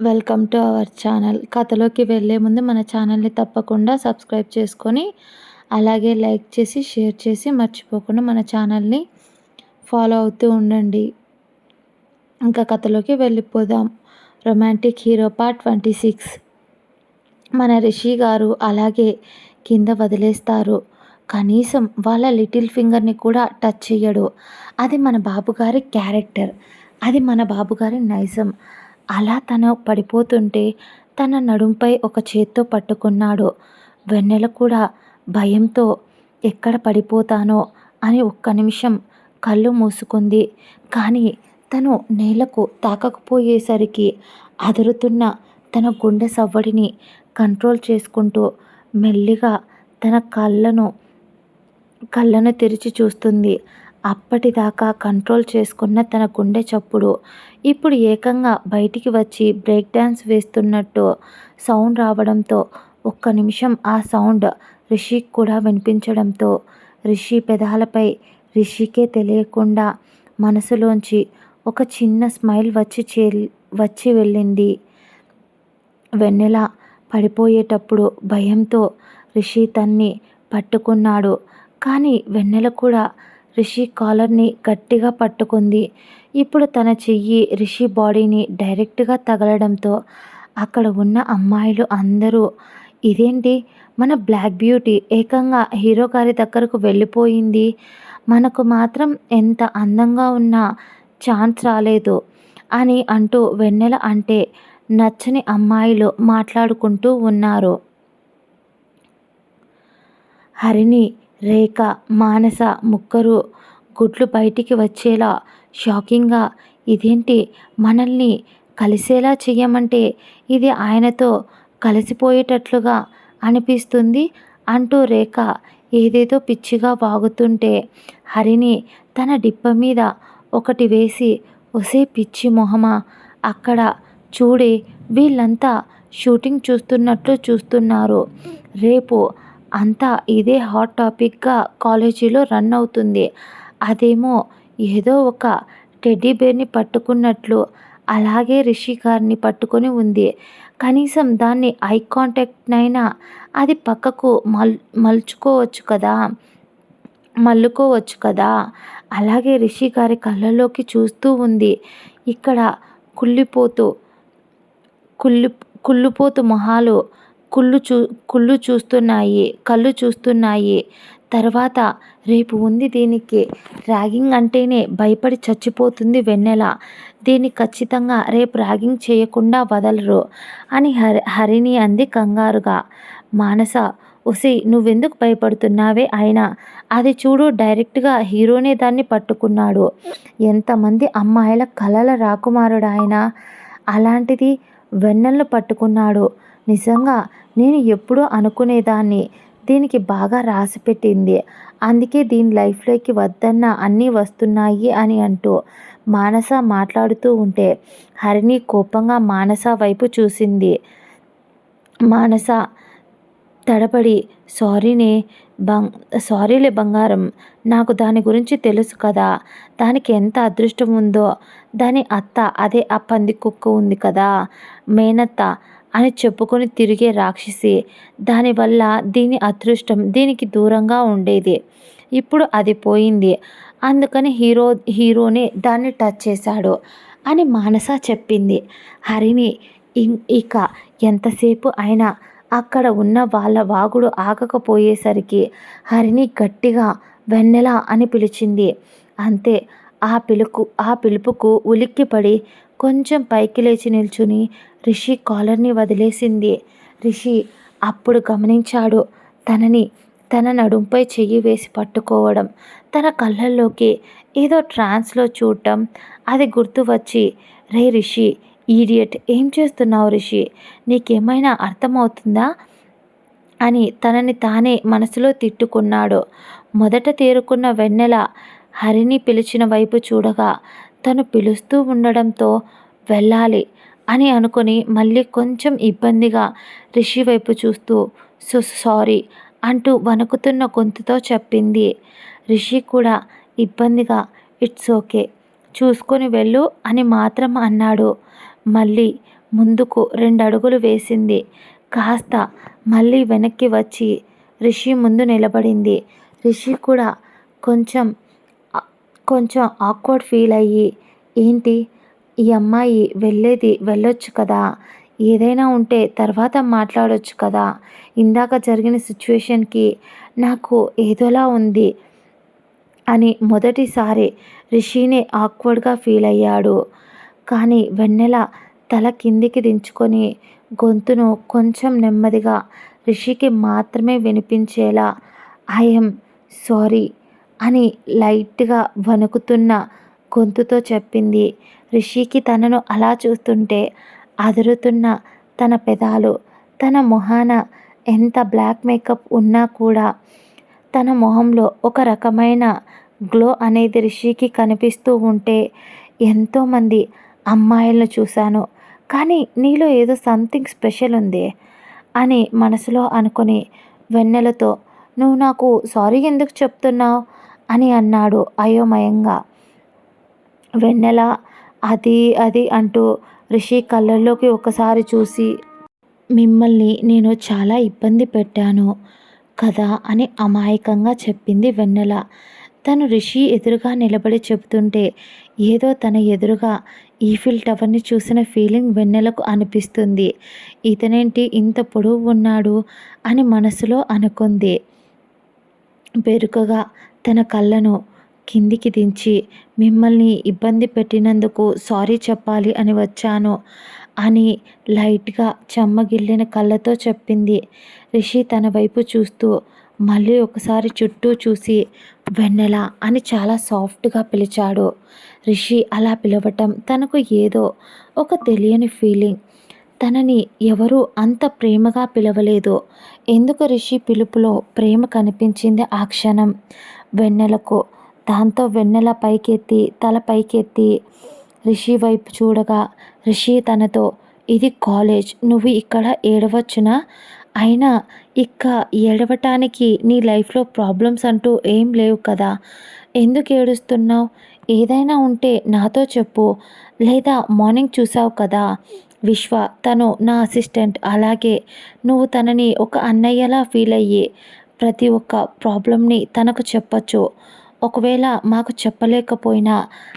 Welcome to our channel. కథలోకి వెళ్ళే ముందు మన ఛానల్ని తప్పకుండా సబ్స్క్రైబ్ చేసుకొని అలాగే లైక్ చేసి షేర్ చేసి మర్చిపోకుండా మన ఛానల్ని ఫాలో అవుతూ ఉండండి. ఇంకా కథలోకి వెళ్ళిపోదాం. Romantic hero part twenty six. మన రిషి గారు అలాగే కింద వదిలేస్తారు. కనీసం వాళ్ళ లిటిల్ ఫింగర్ని కూడా టచ్ చేయడు అది మన బాబుగారి క్యారెక్టర్. అది మన బాబుగారి నైజం. అలా తను పడిపోతుంటే తన నడుంపై ఒక చేత్తో పట్టుకున్నాడు. వెన్నెల కూడా భయంతో ఎక్కడ పడిపోతానో అని ఒక్క నిమిషం కళ్ళు మూసుకుంది. కానీ తను నేలకు తాకకపోయేసరికి అదురుతున్న తన గుండె సవ్వడిని కంట్రోల్ చేసుకుంటూ మెల్లిగా తన కళ్ళను కళ్ళను తెరిచి చూస్తుంది. అప్పటిదాకా కంట్రోల్ చేసుకున్న తన గుండె చప్పుడు. ఇప్పుడు ఏకంగా బయటికి వచ్చి బ్రేక్ డ్యాన్స్ వేస్తున్నట్టు సౌండ్ రావడంతో ఒక్క నిమిషం ఆ సౌండ్ రిషికి కూడా వినిపించడంతో రిషి పెదాలపై రిషికే తెలియకుండా మనసులోంచి ఒక చిన్న స్మైల్ వచ్చి చే వచ్చి వెళ్ళింది. వెన్నెల పడిపోయేటప్పుడు భయంతో రిషి తన్ని పట్టుకున్నాడు. కానీ వెన్నెల కూడా రిషి కాలర్ని గట్టిగా పట్టుకుంది. ఇప్పుడు తన చెయ్యి రిషి బాడీని డైరెక్ట్గా తగలడంతో అక్కడ ఉన్న అమ్మాయిలు అందరూ ఇదేంటి? మన బ్లాక్ బ్యూటీ ఏకంగా హీరో గారి దగ్గరకు వెళ్ళిపోయింది. మనకు మాత్రం ఎంత అందంగా ఉన్న ఛాన్స్ రాలేదు అని అంటూ వెన్నెల అంటే నచ్చని అమ్మాయిలు మాట్లాడుకుంటూ ఉన్నారు. హరిణి రేఖ మానస ముక్కరు గుడ్లు బయటికి వచ్చేలా షాకింగ్గా ఇదేంటి? మనల్ని కలిసేలా చెయ్యమంటే ఇది ఆయనతో కలిసిపోయేటట్లుగా అనిపిస్తుంది అంటూ రేఖ ఏదేదో పిచ్చిగా వాగుతుంటే హరిని తన డిప్ప మీద ఒకటి వేసి ఒసే పిచ్చి మొహమా? అక్కడ చూడే వీళ్ళంతా షూటింగ్ చూస్తున్నట్లు చూస్తున్నారు. రేపు అంతా ఇదే హాట్ టాపిక్గా కాలేజీలో రన్ అవుతుంది. అదేమో ఏదో ఒక టెడ్డీ బేర్ని పట్టుకున్నట్లు అలాగే రిషి గారిని పట్టుకొని ఉంది. కనీసం దాన్ని ఐ కాంటాక్ట్నైనా అది పక్కకు మల్ మలుచుకోవచ్చు కదా? మల్లుకోవచ్చు కదా? అలాగే రిషి గారి కళ్ళలోకి చూస్తూ ఉంది. ఇక్కడ కుళ్ళిపోతూ కుళ్ళి కుళ్ళిపోతూ మొహాలు కుళ్ళు చూ కుళ్ళు చూస్తున్నాయి కళ్ళు చూస్తున్నాయి. తర్వాత రేపు ఉంది దీనికి. ర్యాగింగ్ అంటేనే భయపడి చచ్చిపోతుంది వెన్నెల. దీన్ని ఖచ్చితంగా రేపు ర్యాగింగ్ చేయకుండా వదలరు అని హరి హరిణి అంది కంగారుగా. మానస ఒసి నువ్వెందుకు భయపడుతున్నావే అయినా? అది చూడు డైరెక్ట్గా హీరోనే దాన్ని పట్టుకున్నాడు. ఎంతమంది అమ్మాయిల కలల రాకుమారుడు ఆయన? అలాంటిది వెన్నెలను పట్టుకున్నాడు. నిజంగా నేను ఎప్పుడూ అనుకునేదాన్ని. దీనికి బాగా రాసి పెట్టింది. అందుకే దీని లైఫ్లోకి వద్దన్న అన్నీ వస్తున్నాయి అని అంటూ మానస మాట్లాడుతూ ఉంటే హరిణి కోపంగా మానస వైపు చూసింది. మానస తడబడి సారీనే బంగ్ సారీలే బంగారం. నాకు దాని గురించి తెలుసు కదా. దానికి ఎంత అదృష్టం ఉందో. దాని అత్త అదే ఆ పంది కుక్క ఉంది కదా. మేనత్త అని చెప్పుకొని తిరిగే రాక్షసి దానివల్ల దీని అదృష్టం దీనికి దూరంగా ఉండేది. ఇప్పుడు అది పోయింది. అందుకని హీరో హీరోని దాన్ని టచ్ చేశాడు అని మానస చెప్పింది. హరిని ఇక ఎంతసేపు అయినా అక్కడ ఉన్న వాళ్ళ వాగుడు ఆగకపోయేసరికి హరిని గట్టిగా వెన్నెల అని పిలిచింది. అంతే ఆ పిలుకు ఆ పిలుపుకు ఉలిక్కిపడి కొంచెం పైకి లేచి నిల్చుని రిషి కాలర్ని వదిలేసింది. రిషి అప్పుడు గమనించాడు తనని తన నడుంపై చెయ్యి వేసి పట్టుకోవడం తన కళ్ళల్లోకి ఏదో ట్రాన్స్లో చూడటం అది గుర్తు వచ్చి రే రిషి ఈడియట్ ఏం చేస్తున్నావు రిషి? నీకేమైనా అర్థమవుతుందా? అని తనని తానే మనసులో తిట్టుకున్నాడు. మొదట తేరుకున్న వెన్నెల హరిని పిలిచిన వైపు చూడగా తను పిలుస్తూ ఉండడంతో వెళ్ళాలి అని అనుకుని మళ్ళీ కొంచెం ఇబ్బందిగా రిషి వైపు చూస్తూ సో సారీ అంటూ వణుకుతున్న గొంతుతో చెప్పింది. రిషి కూడా ఇబ్బందిగా ఇట్స్ ఓకే చూసుకొని వెళ్ళు అని మాత్రం అన్నాడు. మళ్ళీ ముందుకు రెండు అడుగులు వేసింది. కాస్త మళ్ళీ వెనక్కి వచ్చి రిషి ముందు నిలబడింది. రిషి కూడా కొంచెం కొంచెం ఆక్వర్డ్ ఫీల్ అయ్యి ఏంటి? ఈ అమ్మాయి వెళ్ళేది వెళ్ళొచ్చు కదా? ఏదైనా ఉంటే తర్వాత మాట్లాడొచ్చు కదా? ఇందాక జరిగిన సిచ్యువేషన్కి నాకు ఏదోలా ఉంది అని మొదటిసారి రిషిని ఆక్వర్డ్గా ఫీల్ అయ్యాడు. కానీ వెన్నెల తల కిందికి దించుకొని గొంతును కొంచెం నెమ్మదిగా రిషికి మాత్రమే వినిపించేలా ఐఎమ్ సారీ అని లైట్గా వణుకుతున్న గొంతుతో చెప్పింది. రిషికి తనను అలా చూస్తుంటే అదురుతున్న తన పెదాలు తన మొహాన ఎంత బ్లాక్ మేకప్ ఉన్నా కూడా తన మొహంలో ఒక రకమైన గ్లో అనేది రిషికి కనిపిస్తూ ఉంటే ఎంతోమంది అమ్మాయిలను చూశాను. కానీ నీలో ఏదో సంథింగ్ స్పెషల్ ఉంది అని మనసులో అనుకుని వెన్నెలతో నువ్వు నాకు సారీ ఎందుకు చెప్తున్నావు? అని అన్నాడు అయోమయంగా. వెన్నెల అది అది అంటూ రిషి కళ్ళల్లోకి ఒకసారి చూసి మిమ్మల్ని నేను చాలా ఇబ్బంది పెట్టాను కదా అని అమాయకంగా చెప్పింది వెన్నెల. తను రిషి ఎదురుగా నిలబడి చెబుతుంటే ఏదో తన ఎదురుగా ఈఫిల్ టవర్ని చూసిన ఫీలింగ్ వెన్నెలకు అనిపిస్తుంది. ఇతనేంటి ఇంత పొడవు ఉన్నాడు అని మనసులో అనుకుంది. బెరుకగా తన కళ్ళను కిందికి దించి మిమ్మల్ని ఇబ్బంది పెట్టినందుకు సారీ చెప్పాలి అని వచ్చాను అని లైట్గా చెమ్మగిల్లిన కళ్ళతో చెప్పింది. రిషి తన వైపు చూస్తూ మళ్ళీ ఒకసారి చుట్టూ చూసి వెన్నెల అని చాలా సాఫ్ట్గా పిలిచాడు. రిషి అలా పిలవటం తనకు ఏదో ఒక తెలియని ఫీలింగ్. తనని ఎవరూ అంత ప్రేమగా పిలవలేదు. ఎందుకు రిషి పిలుపులో ప్రేమ కనిపించింది ఆ క్షణం? వెన్నెలకు దాంతో వెన్నెల పైకెత్తి తల పైకెత్తి రిషి వైపు చూడగా రిషి తనతో ఇది కాలేజ్ నువ్వు ఇక్కడ ఏడవచ్చునా? అయినా ఇక్క ఏడవటానికి నీ లైఫ్లో ప్రాబ్లమ్స్ అంటూ ఏం లేవు కదా. ఎందుకు ఏడుస్తున్నావు? ఏదైనా ఉంటే నాతో చెప్పు. లేదా మార్నింగ్ చూసావు కదా. విశ్వ తను నా అసిస్టెంట్. అలాగే నువ్వు తనని ఒక అన్నయ్యలా ఫీల్ అయ్యి ప్రతి ఒక్క ప్రాబ్లమ్ని తనకు చెప్పచ్చు. ఒకవేళ మాకు చెప్పలేకపోయినా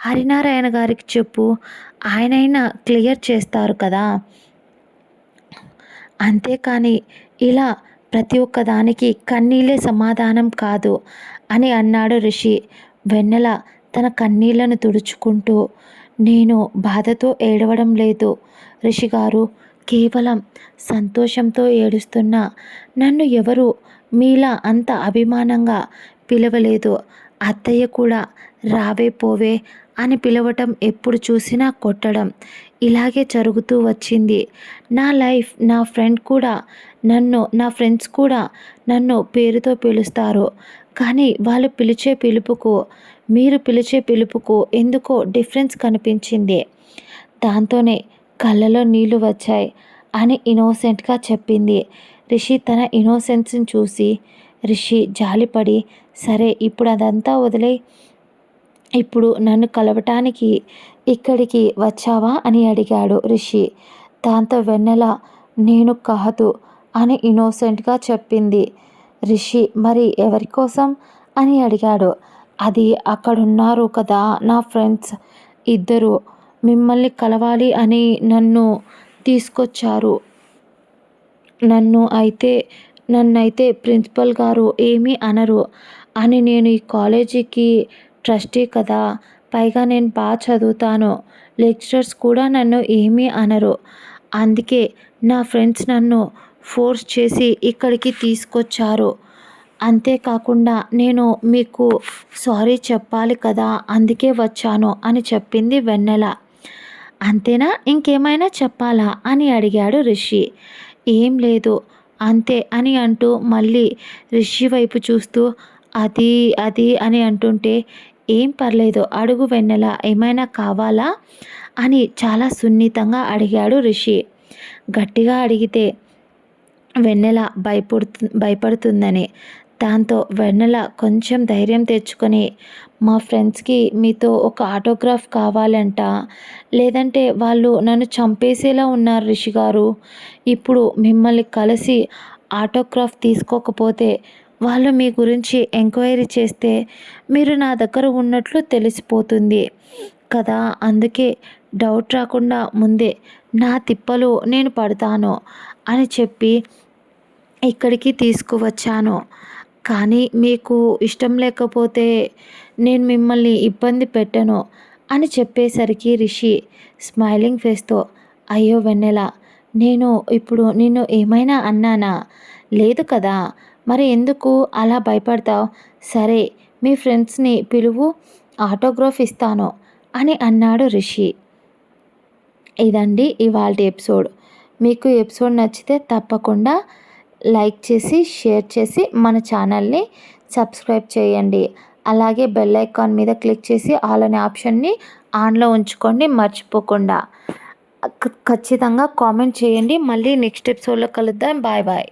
హరినారాయణ గారికి చెప్పు. ఆయనైనా క్లియర్ చేస్తారు కదా. అంతేకాని ఇలా ప్రతి ఒక్క దానికి కన్నీళ్ళే సమాధానం కాదు అని అన్నాడు రిషి. వెన్నెల తన కన్నీళ్ళను తుడుచుకుంటూ నేను బాధతో ఏడవడం లేదు. రిషి గారు కేవలం సంతోషంతో ఏడుస్తున్న నన్ను ఎవరు మీలా అంత అభిమానంగా పిలవలేదు. అత్తయ్య కూడా రావే పోవే అని పిలవటం ఎప్పుడు చూసినా కొట్టడం ఇలాగే జరుగుతూ వచ్చింది. నా లైఫ్ నా ఫ్రెండ్ కూడా నన్ను నా ఫ్రెండ్స్ కూడా నన్ను పేరుతో పిలుస్తారు. కానీ వాళ్ళు పిలిచే పిలుపుకు మీరు పిలిచే పిలుపుకు ఎందుకో డిఫరెన్స్ కనిపించింది. దాంతోనే కళ్ళలో నీళ్ళు వచ్చాయి అని ఇన్నోసెంట్గా చెప్పింది. రిషి తన ఇన్నోసెన్స్ని చూసి రిషి జాలిపడి సరే ఇప్పుడు అదంతా వదిలే ఇప్పుడు నన్ను కలవటానికి ఇక్కడికి వచ్చావా అని అడిగాడు రిషి. దాంతో వెన్నెల నేను కాదు అని ఇన్నోసెంట్గా చెప్పింది. రిషి మరి ఎవరి కోసం అని అడిగాడు. అది అక్కడున్నారు కదా నా ఫ్రెండ్స్ ఇద్దరు. మిమ్మల్ని కలవాలి అని నన్ను తీసుకొచ్చారు. నన్ను అయితే నన్నైతే ప్రిన్సిపల్ గారు ఏమీ అనరు. అని నేను ఈ కాలేజీకి ట్రస్టీ కదా పైగా నేను బాగా చదువుతాను. లెక్చరర్స్ కూడా నన్ను ఏమీ అనరు. అందుకే నా ఫ్రెండ్స్ నన్ను ఫోర్స్ చేసి ఇక్కడికి తీసుకొచ్చారు. అంతేకాకుండా నేను మీకు సారీ చెప్పాలి కదా అందుకే వచ్చాను అని చెప్పింది వెన్నెల. అంతేనా? ఇంకేమైనా చెప్పాలా? అని అడిగాడు రిషి. ఏం లేదు అంతే అని అంటూ మళ్ళీ రిషి వైపు చూస్తూ అది అది అని అంటుంటే ఏం పర్లేదు అడుగు వెన్నెల ఏమైనా కావాలా? అని చాలా సున్నితంగా అడిగాడు రిషి. గట్టిగా అడిగితే వెన్నెల భయపడుతు భయపడుతుందని. దాంతో వెన్నెల కొంచెం ధైర్యం తెచ్చుకొని మా ఫ్రెండ్స్కి మీతో ఒక ఆటోగ్రాఫ్ కావాలంట. లేదంటే వాళ్ళు నన్ను చంపేసేలా ఉన్నారు రిషి గారు. ఇప్పుడు మిమ్మల్ని కలిసి ఆటోగ్రాఫ్ తీసుకోకపోతే వాళ్ళు మీ గురించి ఎంక్వైరీ చేస్తే మీరు నా దగ్గర ఉన్నట్లు తెలిసిపోతుంది కదా. అందుకే డౌట్ రాకుండా ముందే నా తిప్పలు నేను పడతాను అని చెప్పి ఇక్కడికి తీసుకువచ్చాను. కానీ మీకు ఇష్టం లేకపోతే నేను మిమ్మల్ని ఇబ్బంది పెట్టను అని చెప్పేసరికి రిషి స్మైలింగ్ ఫేస్తో అయ్యో వెన్నెల నేను ఇప్పుడు నిన్ను ఏమైనా అన్నానా? లేదు కదా మరి ఎందుకు అలా భయపడతావు? సరే మీ ఫ్రెండ్స్ని పిలువు ఆటోగ్రాఫ్ ఇస్తాను అని అన్నాడు రిషి. ఇదండి ఇవాళ ఎపిసోడ్. మీకు ఎపిసోడ్ నచ్చితే తప్పకుండా లైక్ చేసి షేర్ చేసి మన ఛానల్ని సబ్స్క్రైబ్ చేయండి. అలాగే బెల్ ఐకాన్ మీద క్లిక్ చేసి ఆల్ అనే ఆప్షన్ని ఆన్లో ఉంచుకోండి మర్చిపోకుండా. ఖచ్చితంగా కామెంట్ చేయండి. మళ్ళీ నెక్స్ట్ ఎపిసోడ్లో కలుద్దాం. Bye bye.